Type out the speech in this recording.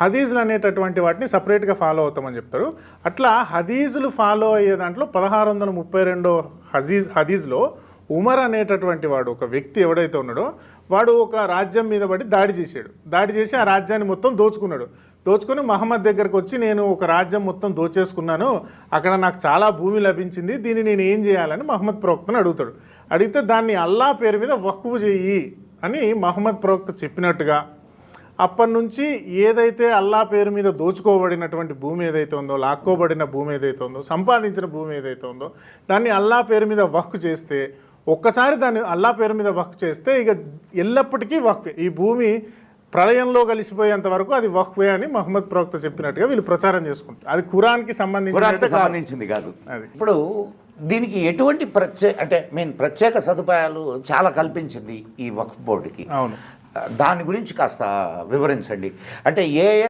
హదీజులు అనేటటువంటి వాటిని సపరేట్గా ఫాలో అవుతామని చెప్తారు. అట్లా హదీజులు ఫాలో అయ్యే దాంట్లో పదహారు వందల ముప్పై రెండో హజీజ్ హదీజ్లో ఉమర్ అనేటటువంటి వాడు ఒక వ్యక్తి ఎవడైతే ఉన్నాడో వాడు ఒక రాజ్యం మీద పడి దాడి చేశాడు. దాడి చేసి ఆ రాజ్యాన్ని మొత్తం దోచుకున్నాడు. దోచుకొని మహమ్మద్ దగ్గరకు వచ్చి నేను ఒక రాజ్యం మొత్తం దోచేసుకున్నాను. అక్కడ నాకు చాలా భూమి లభించింది. దీన్ని నేను ఏం చేయాలని మహమ్మద్ ప్రవక్తను అడుగుతాడు. అడిగితే దాన్ని అల్లా పేరు మీద వక్కువు చెయ్యి అని మహమ్మద్ ప్రవక్త చెప్పినట్టుగా అప్పటి నుంచి ఏదైతే అల్లా పేరు మీద దోచుకోబడినటువంటి భూమి ఏదైతే ఉందో లాక్కోబడిన భూమి ఏదైతే ఉందో సంపాదించిన భూమి ఏదైతే ఉందో దాన్ని అల్లా పేరు మీద వక్ చేస్తే ఒక్కసారి దాన్ని అల్లా పేరు మీద వక్ చేస్తే ఇక ఎల్లప్పటికీ వక్ఫే ఈ భూమి ప్రళయంలో కలిసిపోయేంత వరకు అది వక్ఫే అని మహమ్మద్ ప్రవక్త చెప్పినట్టుగా వీళ్ళు ప్రచారం చేసుకుంటారు. అది ఖురాన్కి సంబంధించి సంబంధించింది కాదు. అది. ఇప్పుడు దీనికి ఎటువంటి ప్రత్యేక అంటే మీన్ ప్రత్యేక సదుపాయాలు చాలా కల్పించింది ఈ వక్ఫ్ బోర్డుకి. అవును. దాని గురించి కాస్త వివరించండి. అంటే ఏ